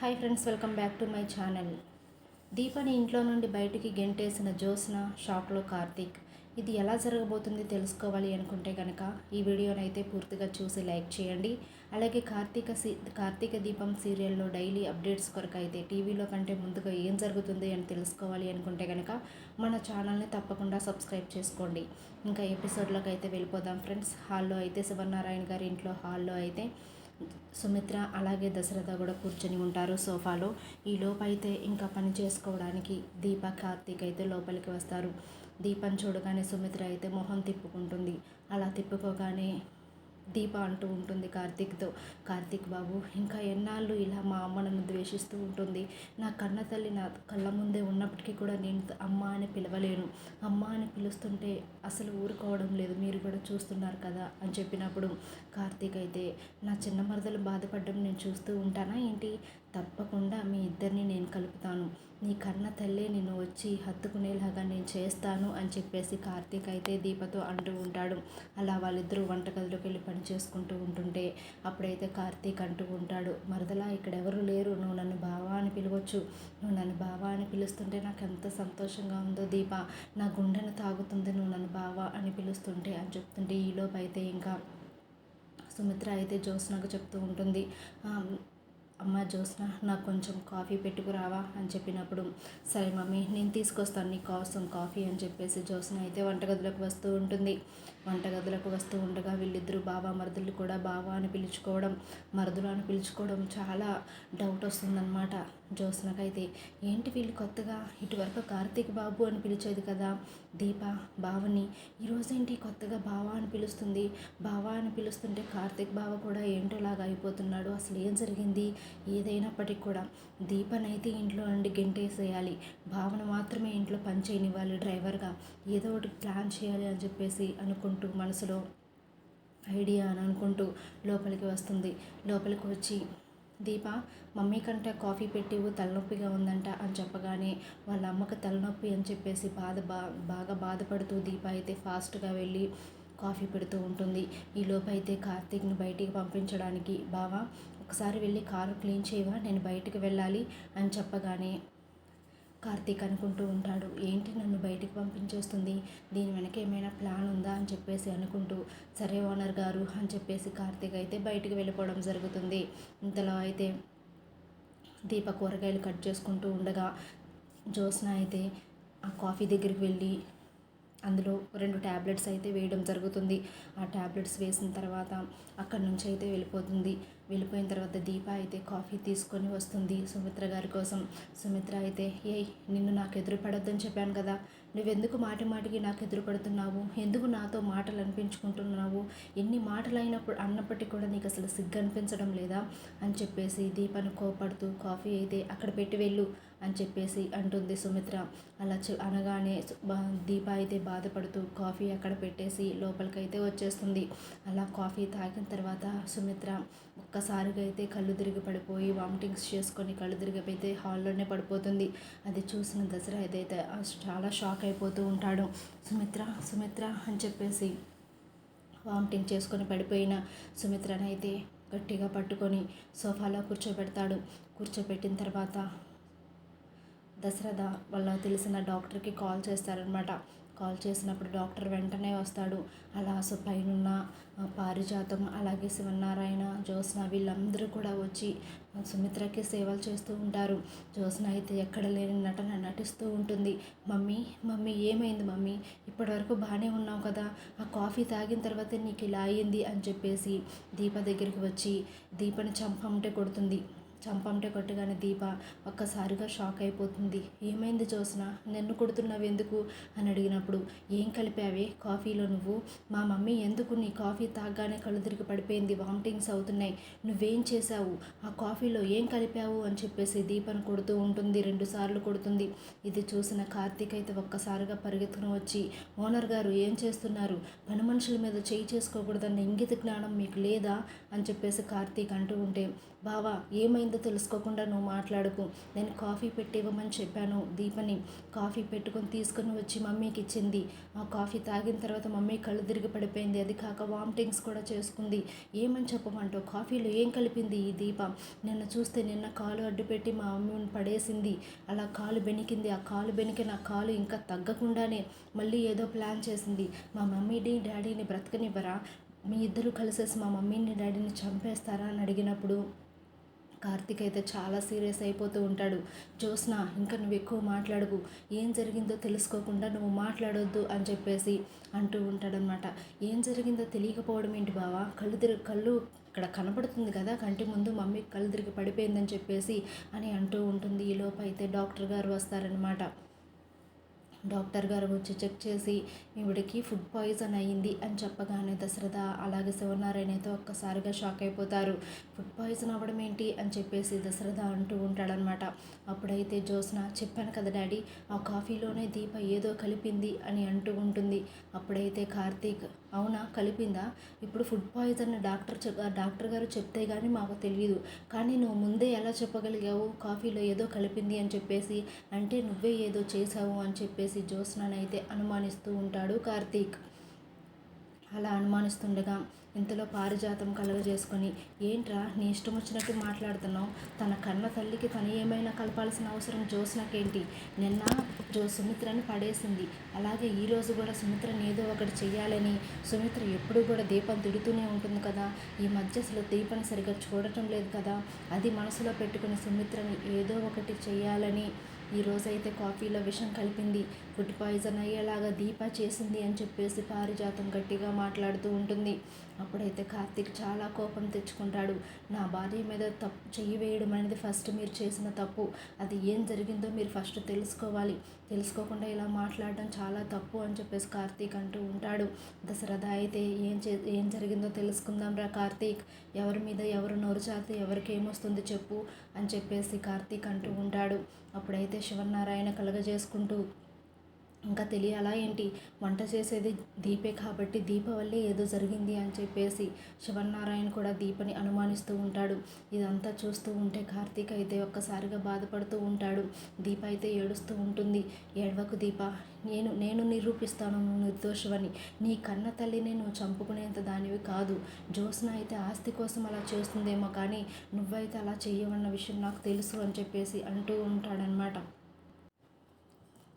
Hi friends welcome back to my channel. దీపని ఇంట్లో నుండి బయటికి గెంటేసిన జ్యోత్స్న షాక్లో కార్తీక్ ఇది ఎలా జరగబోతుంది తెలుసుకోవాలి అనుకుంటే కనుక ఈ వీడియోని అయితే పూర్తిగా చూసి లైక్ చేయండి. అలాగే కార్తీక సీ కార్తీక దీపం సీరియల్లో డైలీ అప్డేట్స్ కొరకు అయితే టీవీలో కంటే ముందుగా ఏం జరుగుతుంది అని తెలుసుకోవాలి అనుకుంటే కనుక మన ఛానల్ని తప్పకుండా సబ్స్క్రైబ్ చేసుకోండి. ఇంకా ఎపిసోడ్లోకి అయితే వెళ్ళిపోదాం ఫ్రెండ్స్. హాల్లో అయితే శివనారాయణ గారి ఇంట్లో హాల్లో అయితే సుమిత్ర అలాగే దశరథ కూడా కూర్చొని ఉంటారు సోఫాలో. ఈ లోపైతే ఇంకా పని చేసుకోవడానికి దీప కార్తీక్ అయితే లోపలికి వస్తారు. దీపం చూడగానే సుమిత్ర అయితే మొహం తిప్పుకుంటుంది. అలా తిప్పుకోగానే దీప అంటూ ఉంటుంది కార్తీక్తో. కార్తీక్ బాబు ఇంకా ఎన్నాళ్ళు ఇలా మా అమ్మ నన్ను ద్వేషిస్తూ ఉంటుంది. నా కన్న తల్లి నా కళ్ళ ముందే ఉన్నప్పటికీ కూడా నేను అమ్మ అని పిలవలేను. అమ్మ అని పిలుస్తుంటే అసలు ఊరుకోవడం లేదు. మీరు కూడా చూస్తున్నారు కదా అని చెప్పినప్పుడు కార్తీక్ అయితే నా చిన్న మరదలు బాధపడడం నేను చూస్తూ ఉంటానా ఏంటి? తప్పకుండా మీ ఇద్దరిని నేను కలుపుతాను. నీ కన్న తల్లే నిన్ను వచ్చి హత్తుకునేలాగా నేను చేస్తాను అని చెప్పేసి కార్తీక్ అయితే దీపతో అంటూ ఉంటాడు. అలా వాళ్ళిద్దరూ వంటగదిలోకి వెళ్ళి పని చేసుకుంటూ ఉంటుంటే అప్పుడైతే కార్తీక్ అంటూ ఉంటాడు మరదలా ఇక్కడ ఎవరు లేరు. నువ్వు నన్ను బావా అని పిలవచ్చు. నువ్వు నన్ను బావా అని పిలుస్తుంటే నాకు ఎంత సంతోషంగా ఉందో దీప. నా గుండెను తాగుతుంది నువ్వు నన్ను బావా అని పిలుస్తుంటే అని చెప్తుంటే ఈలోపు అయితే ఇంకా సుమిత్ర అయితే జ్యోత్స్నకు చెప్తూ ఉంటుంది. అమ్మ జ్యోత్స్న నాకు కొంచెం కాఫీ పెట్టుకురావా అని చెప్పినప్పుడు సరే మమ్మీ నేను తీసుకొస్తాను నీ కోసం కాఫీ అని చెప్పేసి జ్యోత్స్న అయితే వంటగదిలోకి వస్తూ ఉంటుంది. వంటగదిలోకి వస్తూ ఉండగా వీళ్ళిద్దరూ బాబా మరుదులు కూడా బావా అని పిలుచుకోవడం మరుదులు అని పిలుచుకోవడం చాలా డౌట్ వస్తుందన్నమాట. జ్యోత్స్నకైతే ఏంటి వీళ్ళు కొత్తగా? ఇటువరకు కార్తీక్ బాబు అని పిలిచేది కదా దీప బావని. ఈరోజేంటి కొత్తగా బావా అని పిలుస్తుంది? బావా అని పిలుస్తుంటే కార్తీక్ బావ కూడా ఏంటోలాగా అయిపోతున్నాడు. అసలు ఏం జరిగింది? ఏదైనప్పటికీ కూడా దీపనైతే ఇంట్లో నుండి గెంటేసేయాలి. భావన మాత్రమే ఇంట్లో పని చేయనివ్వాలి డ్రైవర్గా. ఏదో ఒకటి ప్లాన్ చేయాలి అని చెప్పేసి అనుకుంటున్నాను అనుకుంటూ మనసులో ఐడియా అని అనుకుంటూ లోపలికి వస్తుంది. లోపలికి వచ్చి దీప మమ్మీ కంటే కాఫీ పెట్టివు తలనొప్పిగా ఉందంట అని చెప్పగానే వాళ్ళ అమ్మకి తలనొప్పి అని చెప్పేసి బాధ బా బాగా బాధపడుతూ దీప అయితే ఫాస్ట్గా వెళ్ళి కాఫీ పెడుతూ ఉంటుంది. ఈ అయితే కార్తీక్ని బయటికి పంపించడానికి బావా ఒకసారి వెళ్ళి కారు క్లీన్ చేయవా? నేను బయటికి వెళ్ళాలి అని చెప్పగానే కార్తీక్ అనుకుంటూ ఉంటాడు. ఏంటి నన్ను బయటికి పంపించేస్తుంది? దీని వెనక ఏమైనా ప్లాన్ ఉందా? అని చెప్పేసి అనుకుంటూ సరే ఓనర్ గారు అని చెప్పేసి కార్తీక్ అయితే బయటికి వెళ్ళిపోవడం జరుగుతుంది. ఇంతలో అయితే దీప కూరగాయలు కట్ చేసుకుంటూ ఉండగా జ్యోత్స్న అయితే ఆ కాఫీ దగ్గరికి వెళ్ళి అందులో రెండు ట్యాబ్లెట్స్ అయితే వేయడం జరుగుతుంది. ఆ ట్యాబ్లెట్స్ వేసిన తర్వాత అక్కడి నుంచి అయితే వెళ్ళిపోతుంది. వెళ్ళిపోయిన తర్వాత దీప అయితే కాఫీ తీసుకొని వస్తుంది సుమిత్ర గారి కోసం. సుమిత్ర అయితే ఏ నిన్ను నాకు ఎదురు పడొద్దని చెప్పాను కదా. నువ్వెందుకు మాటి మాటికి నాకు ఎదురు పడుతున్నావు ఎందుకు నాతో మాటలు అనిపించుకుంటున్నావు? ఎన్ని మాటలు అయినప్పుడు అన్నప్పటికీ కూడా నీకు అసలు సిగ్గు అనిపించడం లేదా? అని చెప్పేసి దీపను కోపడుతూ కాఫీ అయితే అక్కడ పెట్టి వెళ్ళు. అని చెప్పేసి అంటుంది సుమిత్ర. అలా అనగానే దీప అయితే బాధపడుతూ కాఫీ అక్కడ పెట్టేసి లోపలికైతే వచ్చేస్తుంది. అలా కాఫీ తాగిన తర్వాత సుమిత్ర ఒక్కసారిగా అయితే కళ్ళు తిరిగి పడిపోయి వామిటింగ్స్ చేసుకొని కళ్ళు తిరిగిపోయితే హాల్లోనే పడిపోతుంది. అది చూసిన దసరా ఏదైతే చాలా షాక్ అయిపోతూ ఉంటాడు. సుమిత్ర సుమిత్ర అని చెప్పేసి వామిటింగ్ చేసుకొని పడిపోయిన సుమిత్రనైతే గట్టిగా పట్టుకొని సోఫాలో కూర్చోబెడతాడు. కూర్చోబెట్టిన తర్వాత దశరథ వాళ్ళ తెలిసిన డాక్టర్కి కాల్ చేస్తారనమాట కాల్ చేసినప్పుడు డాక్టర్ వెంటనే వస్తాడు. అలా సో పైన పారిజాతం అలాగే శివనారాయణ జ్యోత్స్న వీళ్ళందరూ కూడా వచ్చి సుమిత్రకి సేవలు చేస్తూ ఉంటారు. జ్యోత్స్న అయితే ఎక్కడ లేని నటన నటిస్తూ ఉంటుంది. మమ్మీ మమ్మీ ఏమైంది మమ్మీ? ఇప్పటివరకు బాగానే ఉన్నావు కదా? ఆ కాఫీ తాగిన తర్వాత నీకు ఇలా అయ్యింది అని చెప్పేసి దీప దగ్గరికి వచ్చి దీపని చంపమంటే కొడుతుంది. చంపంటే కొట్టగానే దీప ఒక్కసారిగా షాక్ అయిపోతుంది. ఏమైంది జోస్న నన్ను కొడుతున్నావు ఎందుకు? అని అడిగినప్పుడు ఏం కలిపావే? కాఫీలో నువ్వు? మా మమ్మీ ఎందుకు నీ కాఫీ తాగ్గానే కళ్ళు తిరిగి పడిపోయింది? వామిటింగ్స్ అవుతున్నాయి. నువ్వేం చేశావు? ఆ కాఫీలో ఏం కలిపావు? అని చెప్పేసి దీపను కొడుతూ ఉంటుంది. రెండుసార్లు కొడుతుంది. ఇది చూసిన కార్తీక్ అయితే ఒక్కసారిగా పరిగెత్తుకుని వచ్చి ఓనర్ గారు ఏం చేస్తున్నారు? పని మనుషుల మీద చేయి చేసుకోకూడదన్న ఇంగిత జ్ఞానం మీకు లేదా అని చెప్పేసి కార్తీక్ అంటూ ఉంటే బావా ఏమైంది? ఏముందో తెలుసుకోకుండా నువ్వు మాట్లాడుకు. నేను కాఫీ పెట్టి ఇవ్వమని చెప్పాను దీపని. కాఫీ పెట్టుకొని తీసుకొని వచ్చి మమ్మీకి ఇచ్చింది. ఆ కాఫీ తాగిన తర్వాత మమ్మీ కళ్ళు తిరిగి పడిపోయింది. అది కాక వామిటింగ్స్ కూడా చేసుకుంది. ఏమని చెప్పమంటావు? కాఫీలో ఏం కలిపింది ఈ దీప? నిన్న చూస్తే నిన్న కాలు అడ్డుపెట్టి మా మమ్మీని పడేసింది. అలా కాలు బెనికింది ఆ కాలు బెనికి నా కాలు ఇంకా తగ్గకుండానే మళ్ళీ ఏదో ప్లాన్ చేసింది. మా మమ్మీని డాడీని బ్రతకనివ్వరా? మీ ఇద్దరు కలిసేసి మా మమ్మీని డాడీని చంపేస్తారా అని అడిగినప్పుడు కార్తీక్ అయితే చాలా సీరియస్ అయిపోతూ ఉంటాడు. జ్యోత్స్న ఇంకా నువ్వు ఎక్కువ మాట్లాడకు. ఏం జరిగిందో తెలుసుకోకుండా నువ్వు మాట్లాడొద్దు అని చెప్పేసి అంటూ ఉంటాడనమాట ఏం జరిగిందో తెలియకపోవడం ఏంటి బావా? కళ్ళు తిరిగి కళ్ళు ఇక్కడ కనపడుతుంది కదా కంటి ముందు మమ్మీ కళ్ళు తిరిగి పడిపోయిందని చెప్పేసి అని అంటూ ఉంటుంది. ఈలోపు అయితే డాక్టర్ గారు వస్తారనమాట డాక్టర్ గారు వచ్చి చెక్ చేసి ఈవిడికి ఫుడ్ పాయిజన్ అయ్యింది అని చెప్పగానే దశరథ అలాగే శివనారాయణ అయితే ఒక్కసారిగా షాక్ అయిపోతారు. ఫుడ్ పాయిజన్ అవ్వడం ఏంటి అని చెప్పేసి దశరథ అంటూ ఉంటాడనమాట అప్పుడైతే జ్యోత్స్న చెప్పాను కదా డాడీ ఆ కాఫీలోనే దీప ఏదో కలిపింది అని అంటూ ఉంటుంది. అప్పుడైతే కార్తీక్ అవునా? కలిపిందా? ఇప్పుడు food poison doctor doctor garu చెప్తే కానీ మాకు తెలియదు కానీ నువ్వు ముందే ఎలా చెప్పగలిగావు? కాఫీలో ఏదో కలిపింది అని చెప్పేసి అంటే నువ్వే ఏదో చేసావు అని చెప్పేసి చెప్పేసి అయితే అనుమానిస్తూ ఉంటాడు కార్తీక్. అలా అనుమానిస్తుండగా ఇంతలో పారిజాతం కలగజేసుకొని ఏంట్రా నీ ఇష్టం వచ్చినట్టు మాట్లాడుతున్నావు? తన కన్న తల్లికి తను ఏమైనా కలపాల్సిన అవసరం జోస్నకేంటి నిన్న జో సుమిత్రని పడేసింది. అలాగే ఈరోజు కూడా సుమిత్రని ఏదో ఒకటి చేయాలని సుమిత్ర ఎప్పుడు కూడా దీపం తిడుతూనే ఉంటుంది కదా? ఈ మధ్య అసలు దీపని సరిగ్గా చూడటం లేదు కదా? అది మనసులో పెట్టుకుని సుమిత్రని ఏదో ఒకటి చేయాలని ఈ కాఫీలో విషం కలిపింది. ఫుడ్ పాయిజన్ అయ్యేలాగా దీప చేసింది అని చెప్పేసి పారిజాతం గట్టిగా మాట్లాడుతూ ఉంటుంది. అప్పుడైతే కార్తీక్ చాలా కోపం తెచ్చుకుంటాడు. నా భార్య మీద తప్పు చెయ్యి వేయడం అనేది ఫస్ట్ మీరు చేసిన తప్పు. అది ఏం జరిగిందో మీరు ఫస్ట్ తెలుసుకోవాలి. తెలుసుకోకుండా ఇలా మాట్లాడడం చాలా తప్పు అని చెప్పేసి కార్తీక్ అంటూ ఉంటాడు. దశరథ అయితే ఏం చే ఏం జరిగిందో తెలుసుకుందాం రా కార్తీక్. ఎవరి మీద ఎవరు నోరు చాతే ఎవరికి ఏమొస్తుంది చెప్పు అని చెప్పేసి కార్తీక్ అంటూ ఉంటాడు. అప్పుడైతే శివనారాయణ కలగజేసుకుంటూ ఇంకా తెలియాలా ఏంటి? వంట చేసేది దీపే కాబట్టి దీప వల్లే ఏదో జరిగింది అని చెప్పేసి శివన్నారాయణ కూడా దీపని అనుమానిస్తూ ఉంటాడు. ఇదంతా చూస్తూ ఉంటే కార్తీక్ అయితే ఒక్కసారిగా బాధపడుతూ ఉంటాడు. దీప అయితే ఏడుస్తూ ఉంటుంది. ఏడవకు దీప. నేను నేను నిరూపిస్తాను నువ్వు నిర్దోషమని నీ కన్న తల్లిని నువ్వు చంపుకునేంత దానివి కాదు. జ్యోత్స్న అయితే ఆస్తి కోసం అలా చేస్తుందేమో కానీ నువ్వైతే అలా చేయవన్న విషయం నాకు తెలుసు అని చెప్పేసి అంటూ ఉంటాడనమాట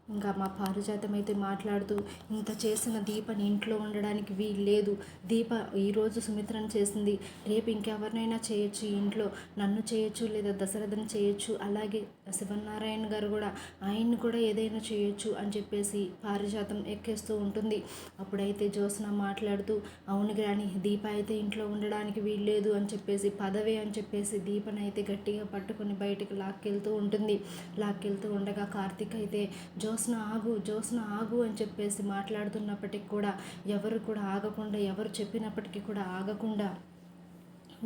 ఇంకా మా పారిజాతం అయితే మాట్లాడుతూ ఇంత చేసిన దీపని ఇంట్లో ఉండడానికి వీలు లేదు దీప ఈరోజు సుమిత్రను చేసింది. రేపు ఇంకెవరినైనా చేయొచ్చు ఇంట్లో. నన్ను చేయొచ్చు లేదా దశరథను చేయొచ్చు. అలాగే శివనారాయణ గారు కూడా ఆయన్ని కూడా ఏదైనా చేయొచ్చు అని చెప్పేసి పారిజాతం ఎక్కేస్తూ ఉంటుంది. అప్పుడైతే జ్యోత్స్న మాట్లాడుతూ అవును కానీ దీప అయితే ఇంట్లో ఉండడానికి వీలు లేదు అని చెప్పేసి పదవే అని చెప్పేసి దీపనైతే గట్టిగా పట్టుకొని బయటకు లాక్కెళ్తూ ఉంటుంది. లాక్కెళ్తూ ఉండగా కార్తీక్ అయితే జ్యోత్స్న ఆగు జ్యోత్స్న ఆగు అని చెప్పేసి మాట్లాడుతున్నప్పటికి కూడా ఎవరు కూడా ఆగకుండా ఎవరు చెప్పినప్పటికీ కూడా ఆగకుండా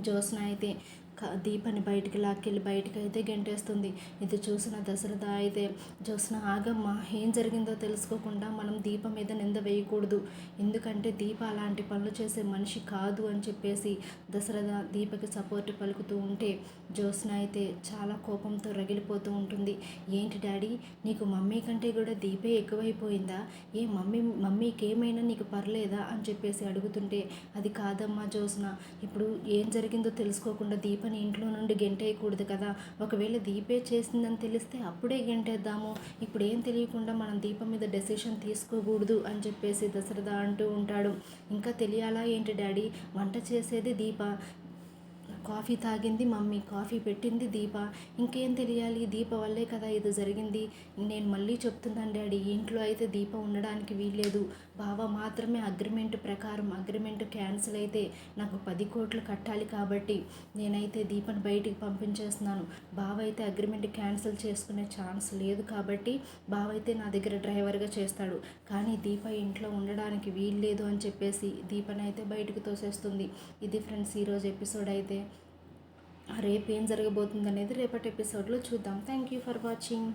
జ్యోత్స్న అయితే దీపాన్ని బయటికి లాక్కెళ్ళి బయటికి అయితే గెంటేస్తుంది. ఇది చూసిన దశరథ అయితే చూసిన ఆగమ్మ ఏం జరిగిందో తెలుసుకోకుండా మనం దీప మీద నింద వేయకూడదు. ఎందుకంటే దీప అలాంటి పనులు చేసే మనిషి కాదు అని చెప్పేసి దశరథ దీపకి సపోర్ట్ పలుకుతూ ఉంటే జ్యోత్స్న అయితే చాలా కోపంతో రగిలిపోతూ ఉంటుంది. ఏంటి డాడీ నీకు మమ్మీ కంటే కూడా దీపే ఎక్కువైపోయిందా? ఏ మమ్మీ మమ్మీకి ఏమైనా నీకు పర్లేదా? అని చెప్పేసి అడుగుతుంటే అది కాదమ్మా జ్యోత్స్న ఇప్పుడు ఏం జరిగిందో తెలుసుకోకుండా దీప దీపని ఇంట్లో నుండి గెంటేయకూడదు కదా. ఒకవేళ దీపే చేసిందని తెలిస్తే అప్పుడే గెంటేద్దాము. ఇప్పుడు ఏం తెలియకుండా మనం దీపం మీద డెసిషన్ తీసుకోకూడదు అని చెప్పేసి దశరథ అంటూ ఉంటాడు. ఇంకా తెలియాలా ఏంటి డాడీ? వంట చేసేది దీప. కాఫీ తాగింది మమ్మీ కాఫీ పెట్టింది దీప. ఇంకేం తెలియాలి? దీప వల్లే కదా ఇది జరిగింది. నేను మళ్ళీ చెప్తున్నాను డాడీ ఇంట్లో అయితే దీప ఉండడానికి వీల్లేదు. బావ మాత్రమే అగ్రిమెంట్ ప్రకారం అగ్రిమెంట్ క్యాన్సిల్ అయితే నాకు పది కోట్లు కట్టాలి కాబట్టి నేనైతే దీపను బయటికి పంపించేస్తున్నాను. బావ అయితే అగ్రిమెంట్ క్యాన్సిల్ చేసుకునే ఛాన్స్ లేదు కాబట్టి బావ అయితే నా దగ్గర డ్రైవర్గా చేస్తాడు. కానీ దీప ఇంట్లో ఉండడానికి వీల్లేదు అని చెప్పేసి దీపనైతే బయటకు తోసేస్తుంది. ఇది ఫ్రెండ్స్ ఈరోజు ఎపిసోడ్ అయితే. రేపు ఏం జరగబోతుంది అనేది రేపటి ఎపిసోడ్లో చూద్దాం. Thank you for watching